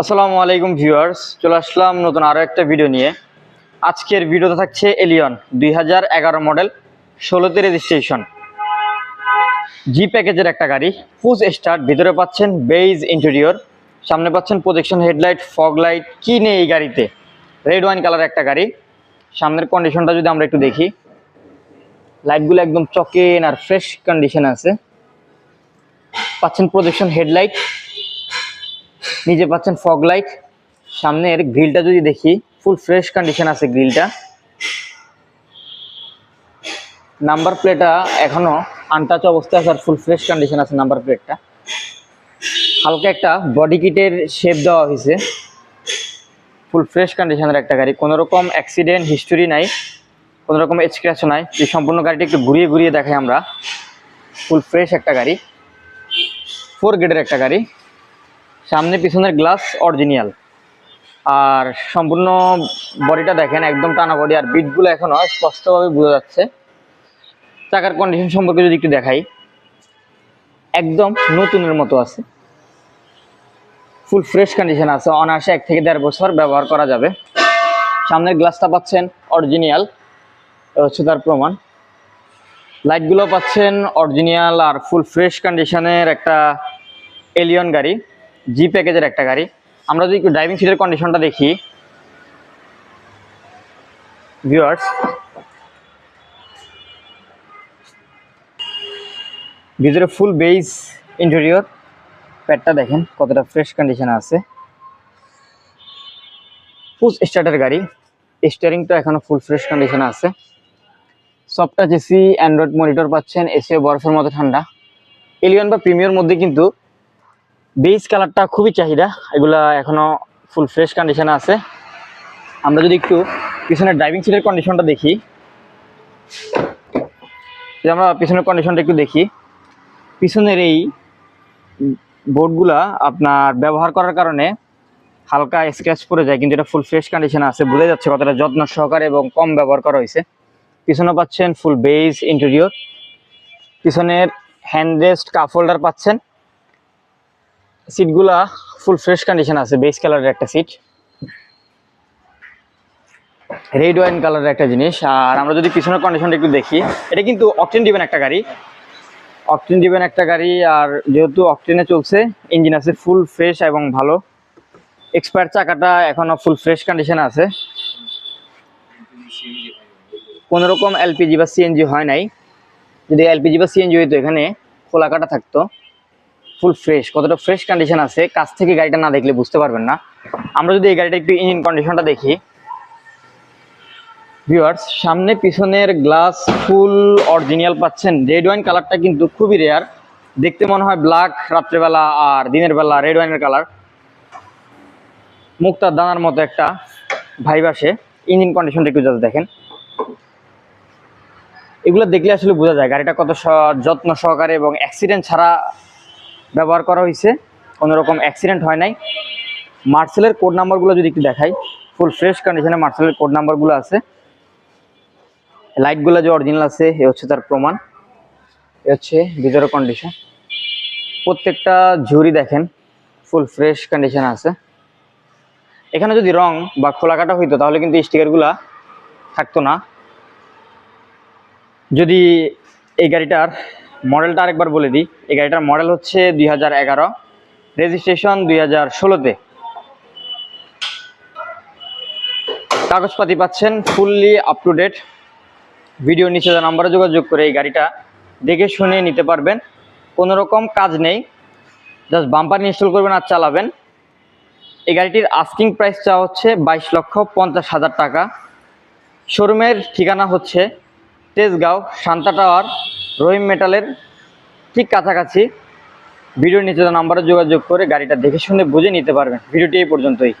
আসসালামু আলাইকুম ভিউয়ার্স, চলে আসলাম নতুন আরও একটা ভিডিও নিয়ে। আজকের ভিডিওতে থাকছে এলিয়ন দুই হাজার এগারো মডেল ষোলোতে রেজিস্ট্রেশন জি প্যাকেজের একটা গাড়ি ফুজ স্টার্ট ভিতরে পাচ্ছেন বেইজ ইন্টেরিয়র সামনে পাচ্ছেন প্রজেকশন হেডলাইট ফগ লাইট কী নেই এই গাড়িতে? রেড ওয়াইন কালার একটা গাড়ি। সামনের কন্ডিশনটা যদি আমরা একটু দেখি লাইটগুলো একদম চকেন আর ফ্রেশ কন্ডিশন আছে। পাচ্ছেন প্রজেকশন হেডলাইট নিচে পাচ্ছেন ফগ লাইট। সামনের গ্রিলটা যদি দেখি, ফুল ফ্রেশ কন্ডিশন আছে গ্রিলটা। নাম্বার প্লেটটা এখনও আনটাচ অবস্থায় আছে আর ফুল ফ্রেশ কন্ডিশন আছে নাম্বার প্লেটটা। হালকা একটা বডি কিটের শেপ দেওয়া হয়েছে। ফুল ফ্রেশ কন্ডিশনের একটা গাড়ি। কোনো রকম অ্যাক্সিডেন্ট হিস্টোরি নাই, কোনো রকম স্ক্র্যাচও নাই। এই সম্পূর্ণ গাড়িটা একটু ঘুরিয়ে ঘুরিয়ে দেখাই আমরা। ফুল ফ্রেশ একটা গাড়ি। ফোর গেটের একটা গাড়ি। সামনে পিছনের গ্লাস অরিজিনাল। আর সম্পূর্ণ বডিটা দেখেন একদম টানা বডি, আর বিটগুলো এখনও স্পষ্টভাবে বোঝা যাচ্ছে। চাকার কন্ডিশন সম্পর্কে যদি একটু দেখাই, একদম নতুনের মতো আছে। ফুল ফ্রেশ কন্ডিশন আছে, অনায়াসে এক থেকে দেড় বছর ব্যবহার করা যাবে। সামনের গ্লাসটা পাচ্ছেন অরিজিনাল হচ্ছে তার প্রমাণ। লাইটগুলো পাচ্ছেন অরিজিনাল আর ফুল ফ্রেশ কন্ডিশনের একটা এলিয়ন গাড়ি। জি প্যাকেজের একটা গাড়ি। আমরা যদি ড্রাইভিং সিটের কন্ডিশনটা দেখি। ভিউয়ার্স ভিতরে ফুল বেইস ইন্টেরিয়র প্যাডটা দেখেন, কতটা ফ্রেশ কন্ডিশনে আছে। ফুল স্টার্টার গাড়ি। স্টিয়ারিংটা এখনও ফুল ফ্রেশ কন্ডিশনে আছে। Soft touch AC android monitor পাচ্ছেন এসিও বরফের মতো ঠান্ডা। এলিয়ন বা প্রিমিয়ার মধ্যে কিন্তু বেস কালারটা খুবই চাহিদা। এগুলা এখনও ফুল ফ্রেশ কন্ডিশনে আছে। আমরা যদি একটু পিছনের ড্রাইভিং সিটের কন্ডিশনটা দেখি। যদি আমরা পিছনের কন্ডিশনটা একটু দেখি। পিছনের এই বোর্ডগুলা আপনার ব্যবহার করার কারণে হালকা স্ক্র্যাচ পড়ে যায়, কিন্তু এটা ফুল ফ্রেশ কন্ডিশনে আছে। বোঝা যাচ্ছে কতটা যত্ন সহকারে এবং কম ব্যবহার করা হয়েছে। পিছনে পাচ্ছেন ফুল বেজ ইন্টেরিয়র পিছনের হ্যান্ড রেস্ট কাপ হোল্ডার পাচ্ছেন। সিটগুলা ফুল ফ্রেশ কন্ডিশন আছে। বেস কালারের একটা সিট রেড ওয়াইন কালারের একটা জিনিস। আর আমরা যদি পিছনের কন্ডিশনটা একটু দেখি, এটা কিন্তু অকটেন ডিবেন একটা গাড়ি। অকটেন ডিবেন একটা গাড়ি, আর যেহেতু অকটেনে চলছে ইঞ্জিন আছে ফুল ফ্রেশ এবং ভালো। এক্সপায়ার চাকাটা এখনও ফুল ফ্রেশ কন্ডিশনে আছে। কোনো রকম এলপিজি বা সিএনজি হয় নাই। যদি এলপিজি বা সিএনজি হইতো এখানে, খোলা কাটা থাকতো। ফুল ফ্রেশ কতটা ফ্রেশ কন্ডিশন আছে, কাছ থেকে গাড়িটা না দেখলে বুঝতে পারবেন না। আমরা যদি এই গাড়িটা একটু ইঞ্জিন কন্ডিশনটা দেখি। ভিউয়ার্স সামনে পিছনের গ্লাস ফুল অরিজিনাল পাচ্ছেন। রেড ওয়াইন কালারটা কিন্তু খুবই রেয়ার দেখতে মনে হয় ব্ল্যাক রাত্রেবেলা আর দিনের বেলা রেড ওয়াইনের কালার মুক্তার দানার মতো একটা ভাইব আসে। ইঞ্জিন কন্ডিশনটা একটু জাস্ট দেখেন। এগুলো দেখলে আসলে বোঝা যায় গাড়িটা কত যত্ন সহকারে এবং অ্যাক্সিডেন্ট ছাড়া ব্যবহার করা হয়েছে। কোনো রকম অ্যাক্সিডেন্ট হয় নাই। মার্সেলের কোড নাম্বারগুলো যদি একটু দেখাই ফুল ফ্রেশ কন্ডিশনে মার্সেলের কোড নাম্বারগুলো আছে। লাইটগুলো যে অরিজিনাল আছে, এ হচ্ছে তার প্রমাণ। এ হচ্ছে ভিতরের কন্ডিশন প্রত্যেকটা ঝুড়ি দেখেন ফুল ফ্রেশ কন্ডিশন আছে। এখানে যদি রং বা খোলা কাটা হইতো, তাহলে কিন্তু স্টিকারগুলা থাকতো না। যদি এই গাড়িটার মডেলটা আরেকবার বলে দিই। এই গাড়িটার মডেল হচ্ছে দুই হাজার এগারো, রেজিস্ট্রেশন দুই হাজার ষোলোতে। কাগজপাতি পাচ্ছেন fully up to date video নিচে নাম্বারে যোগাযোগ করে এই গাড়িটা দেখে শুনে নিতে পারবেন। কোনো রকম কাজ নেই। জাস্ট বাম্পার ইনস্টল করবেন আর চালাবেন। এই গাড়িটির আস্কিং প্রাইস চা হচ্ছে বাইশ লক্ষ পঞ্চাশ হাজার টাকা। শোরুমের ঠিকানা হচ্ছে তেজগাঁও, শান্তা টাওয়ার, রহিম মেটালের ঠিক কাছাকাছি। ভিডিও নিচে নাম্বারে যোগাযোগ করে গাড়িটা দেখে শুনে বুঝে নিতে পারবেন। ভিডিওটি এই পর্যন্তই।